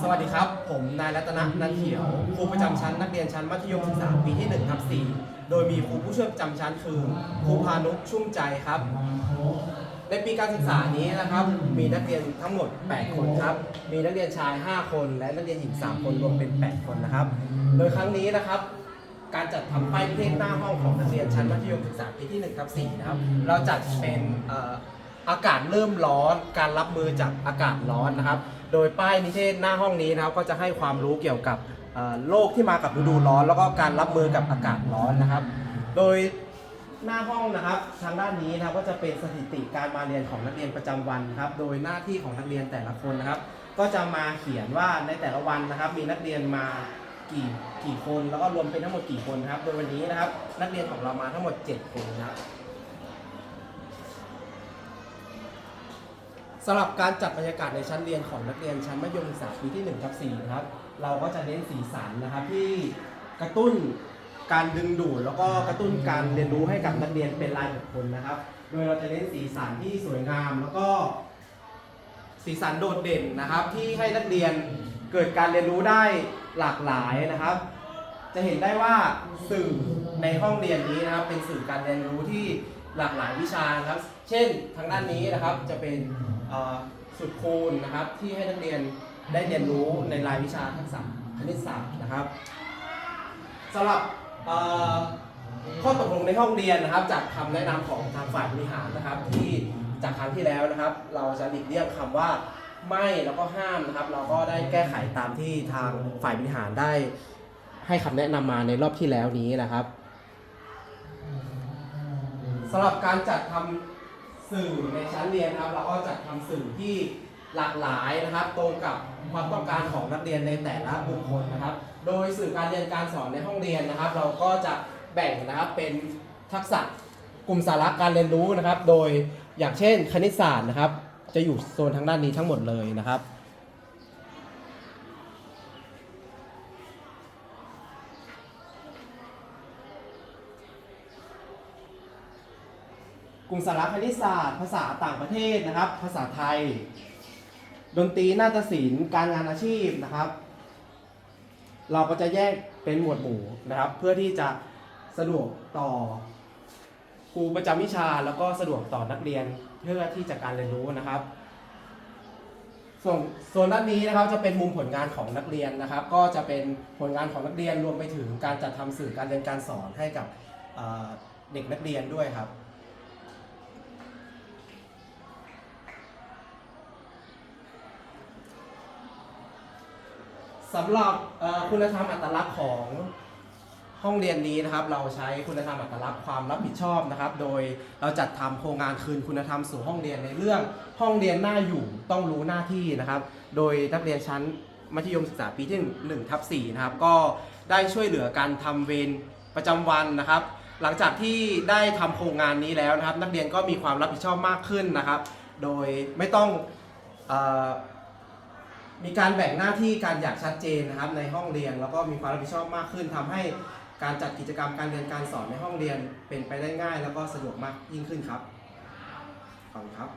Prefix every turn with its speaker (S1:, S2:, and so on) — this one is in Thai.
S1: สวัสดีครับ ผมนายรัตนนันเขียว ครูประจำชั้นนักเรียนชั้นมัธยมศึกษาปีที่1ทับ4โดยมีครูผู้ช่วยประจำชั้นคือครูพานุชุ่มใจครับ ในปีการศึกษานี้นะครับ มีนักเรียนทั้งหมด 8 คนครับ มีนักเรียนชาย 5 คน และนักเรียนหญิง 3 คนรวมเป็น 8 คนนะครับ โดยครั้งนี้นะครับการจัดทำป้ายนิเทศหน้าห้องของนักเรียนชั้นมัธยมศึกษาปีที่1ทับ4นะครับ เราจัดเป็นอากาศเริ่มร้อน การรับมือจากอากาศร้อนนะครับ โดยป้ายนิเทศหน้าห้องนี้นะครับก็จะให้ความรู้เกี่ยวกับโรคที่มากับฤดูร้อน แล้วก็การรับมือกับอากาศร้อนนะครับ โดยหน้าห้องนะครับทางด้านนี้นะครับก็จะเป็นสถิติการมาเรียนของนักเรียนประจำวันครับ โดยหน้าที่ของนักเรียนแต่ละคนนะครับ ก็จะมาเขียนว่าในแต่ละวันนะครับ มีนักเรียนมากี่กี่คน แล้วก็รวมเป็นทั้งหมดกี่คนครับ โดยวันนี้นะครับ นักเรียนของเรามาทั้งหมด 7 คนนะครับ สำหรับการจัดบรรยากาศในชั้นเรียนของนักเรียนชั้นมัธยมศึกษาปีที่1ทับ4นะครับ เราก็จะเน้นสีสันนะครับที่กระตุ้นการดึงดูดแล้วก็กระตุ้นการเรียนรู้ให้กับนักเรียนเป็นรายบุคคลนะครับ โดยเราจะเน้นสีสันที่สวยงาม แล้วก็สีสันโดดเด่นนะครับ ที่ให้นักเรียนเกิดการเรียนรู้ได้หลากหลายนะครับ จะเห็นได้ว่าสื่อ ในห้องเรียนนี้นะครับเป็นสื่อการเรียนรู้ที่หลากหลายวิชานะครับ เช่นทางด้านนี้นะครับจะเป็นสุดคูณนะครับที่ให้นักเรียนได้เรียนรู้ในรายวิชาทักษะคณิตศาสตร์นะครับสำหรับข้อตกลงในห้องเรียนนะครับ จากคำแนะนำของทางฝ่ายบริหารนะครับ ที่จากครั้งที่แล้วนะครับ เราจะหลีกเลี่ยงคำว่าไม่แล้วก็ห้ามนะครับ เราก็ได้แก้ไขตามที่ทางฝ่ายบริหารได้ให้คำแนะนำมาในรอบที่แล้วนี้นะครับ สำหรับการจัดทำสื่อในชั้นเรียนนะครับ เราก็จัดทำสื่อที่หลากหลายนะครับ ตรงกับความต้องการของนักเรียนในแต่ละบุคคลนะครับ โดยสื่อการเรียนการสอนในห้องเรียนนะครับ เราก็จะแบ่งนะครับเป็นทักษะกลุ่มสาระการเรียนรู้นะครับ โดยอย่างเช่นคณิตศาสตร์นะครับ จะอยู่โซนทางด้านนี้ทั้งหมดเลยนะครับ ลุ่มสาระคณิตศาสตร์ ภาษาต่างประเทศนะครับ ภาษาไทย ดนตรีนาฏศิลป์ การงานอาชีพนะครับ เราก็จะแยกเป็นหมวดหมู่นะครับ เพื่อที่จะสะดวกต่อครูประจำวิชาแล้วก็สะดวกต่อนักเรียนเพื่อที่จะการเรียนรู้นะครับ ส่วนโซนด้านนี้นะครับจะเป็นมุมผลงานของนักเรียนนะครับ ก็จะเป็นผลงานของนักเรียนรวมไปถึงการจัดทำสื่อการเรียนการสอนให้กับเด็กนักเรียนด้วยครับ สำหรับคุณธรรมอัตลักษณ์ของห้องเรียนนี้นะครับ เราใช้คุณธรรมอัตลักษณ์ความรับผิดชอบนะครับ โดยเราจัดทำโครงงานคืนคุณธรรมสู่ห้องเรียนในเรื่องห้องเรียนหน้าอยู่ต้องรู้หน้าที่นะครับ โดยนักเรียนชั้นมัธยมศึกษาปีที่1ทับ4นะครับ ก็ได้ช่วยเหลือการทำเวรประจำวันนะครับ หลังจากที่ได้ทำโครงงานนี้แล้วนะครับ นักเรียนก็มีความรับผิดชอบมากขึ้นนะครับ โดยไม่ต้องอ มีการแบ่งหน้าที่การอย่างชัดเจนนะครับในห้องเรียน แล้วก็มีความรับผิดชอบมากขึ้นทำให้การจัดกิจกรรมการเรียนการสอนในห้องเรียนเป็นไปได้ง่าย แล้วก็สะดวกมากยิ่งขึ้นครับขอบคุณครับ